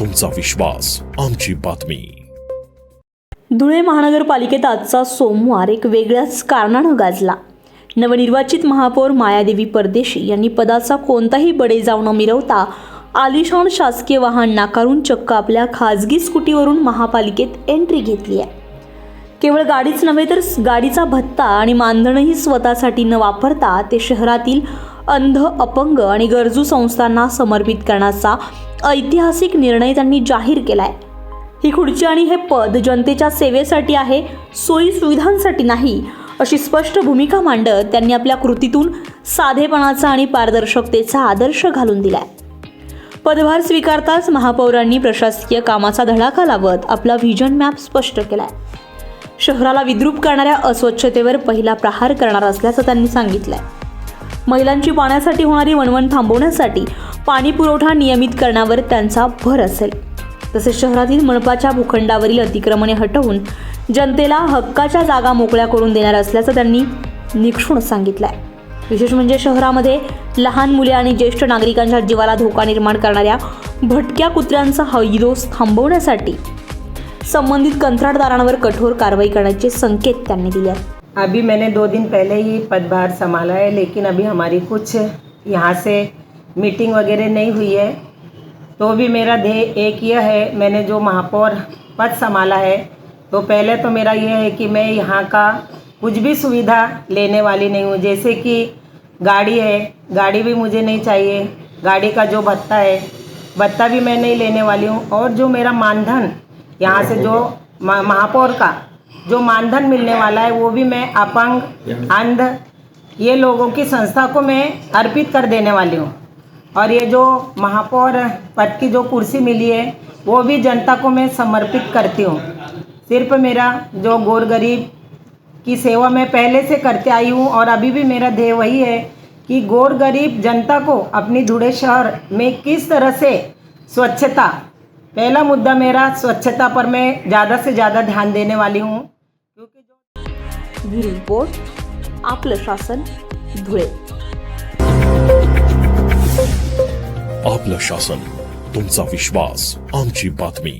तुमचा विश्वास आमची बातमी. धुळे महानगरपालिकेत आजचा सोमवार एक वेगळ्याच कारणानं गाजला. नवनिर्वाचित महापौर मायादेवी परदेशी यांनी पदाचा कोणताही बडेजाव न मिरवता आलिशान शासकीय वाहन नाकारून चक्क आपल्या खाजगी स्कूटीवरून महापालिकेत एंट्री घेतली आहे. केवळ गाडीच नव्हे तर गाडीचा भत्ता आणि मानधनही स्वतःसाठी न वापरता ते शहरातील अंध अपंग आणि गरजू संस्थांना समर्पित करण्याचा ऐतिहासिक निर्णय त्यांनी जाहीर केला आहे ही खुर्ची आणि हे पद जनतेच्या सेवेसाठी आहे सोयी सुविधांसाठी नाही अशी स्पष्ट भूमिका मांडत त्यांनी आपल्या कृतीतून साधेपणाचा आणि पारदर्शकतेचा आदर्श घालून दिलाय. पदभार स्वीकारताच महापौरांनी प्रशासकीय कामाचा धडाका लावत आपला व्हिजन मॅप स्पष्ट केलाय. शहराला विद्रूप करणाऱ्या अस्वच्छतेवर पहिला प्रहार करणार असल्याचं त्यांनी सांगितलंय. महिलांची पाण्यासाठी होणारी वणवण थांबवण्यासाठी पाणी पुरवठा नियमित करण्यावर त्यांचा भर असेल. तसेच शहरातील मनपाच्या भूखंडावरील अतिक्रमणे हटवून जनतेला हक्काच्या जागा मोकळ्या करून देणार असल्याचं त्यांनी निक्षून आहे विशेष म्हणजे शहरामध्ये लहान मुले आणि ज्येष्ठ नागरिकांच्या जीवाला धोका निर्माण करणाऱ्या भटक्या कुत्र्यांचा हैदोस थांबवण्यासाठी संबंधित कंत्राटदारांवर कठोर कारवाई करण्याचे संकेत त्यांनी दिले आहेत. अभी मैंने दो दिन पहले ही पदभार संभाला है, लेकिन अभी हमारी कुछ यहाँ से मीटिंग वगैरह नहीं हुई है। तो भी मेरा ध्येय एक यह है, मैंने जो महापौर पद संभाला है तो पहले तो मेरा यह है कि मैं यहाँ का कुछ भी सुविधा लेने वाली नहीं हूँ। जैसे कि गाड़ी है, गाड़ी भी मुझे नहीं चाहिए, गाड़ी का जो भत्ता है, भत्ता भी मैं नहीं लेने वाली हूँ। और जो मेरा मानधन यहाँ से जो महापौर का जो मानधन मिलने वाला है, वो भी मैं अपंग, अंध, ये लोगों की संस्था को मैं अर्पित कर देने वाली हूँ। और ये जो महापौर पद की जो कुर्सी मिली है, वो भी जनता को मैं समर्पित करती हूँ। सिर्फ़ मेरा जो गोर गरीब की सेवा मैं पहले से करते आई हूँ, और अभी भी मेरा ध्येय वही है कि गोर गरीब जनता को अपनी धुड़े शहर में किस तरह से स्वच्छता पहला मुद्दा मेरा स्वच्छता पर मैं ज़्यादा से ज़्यादा ध्यान देने वाली हूँ। क्योंकि जो रिपोर्ट आपलं शासन धुळे। आपलं शासन तुमचा विश्वास आमची बातमी.